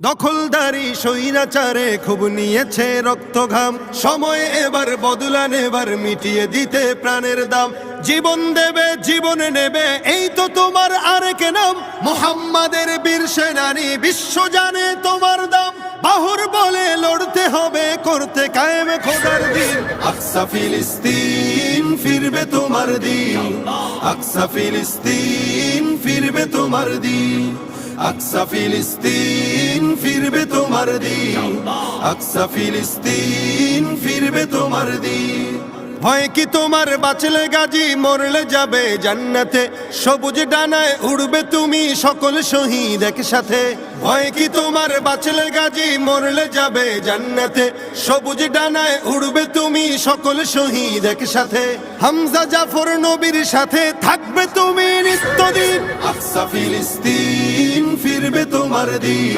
দখলদারি সৈরাচারে খুব নিয়েছে রক্ত ঘাম সময় এবার বদলান এবার মিটিয়ে দিতে প্রাণের দাম। জীবন দেবে, জীবন নেবে, এই তো তোমার আরেক নাম। মোহাম্মদের বীর সেনানি, বিশ্ব জানে তোমার দাম। বাহুর বলে লড়তে হবে, করতে কায়েম খোদার দিন। আকসা ফিলিস্তিন ফিরবে তোমার দিন। আকসা ফিলিস্তিন ফিরবে তোমার দিন। আকসা ফিলিস্তিন তোমার আকসা ফিলিস্তিন ফিরবে তোমার ভয় কি তোমার বাঁচলে মরলে যাবে জান্নাতে? সবুজ ডানায় উড়বে তুমি সকল শহীদ একসাথে। ভয় কি তোমার বাঁচলে মরলে যাবে জান্নাতে? সবুজ ডানায় উড়বে তুমি সকল শহীদ হামজা জাফর নবীর সাথে থাকবে তুমি নিত্যদিন। আকসা ফিলিস্তিন ফিরবে তোমার দিন।